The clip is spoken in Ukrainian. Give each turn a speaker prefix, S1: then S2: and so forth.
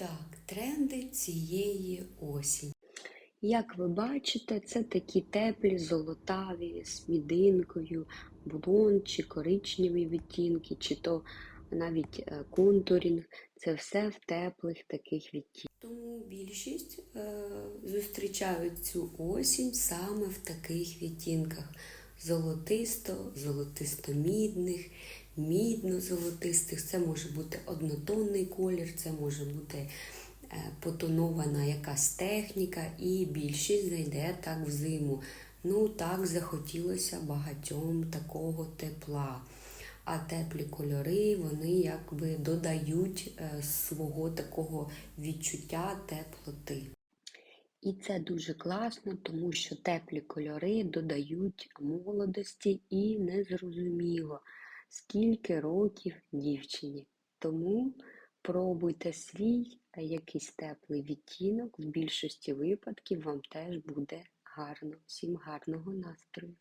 S1: Так, тренди цієї осінь.
S2: Як ви бачите, це такі теплі, золотаві, з мідинкою, блонд чи коричневі відтінки, чи то навіть е, контурінг. Це все в теплих таких відтінках.
S1: Тому більшість е, зустрічають цю осінь саме в таких відтінках: золотисто, золотисто-мідних, мідно-золотистих. Це може бути однотонний колір, це може бути е, потонована якась техніка, і більшість зайде так в зиму. Ну, так захотілося багатьом такого тепла. А теплі кольори вони якби додають е, свого такого відчуття теплоти.
S2: І це дуже класно, тому що теплі кольори додають молодості і незрозуміло, скільки років дівчині. Тому пробуйте свій якийсь теплий відтінок, в більшості випадків вам теж буде гарно. Всім гарного настрою!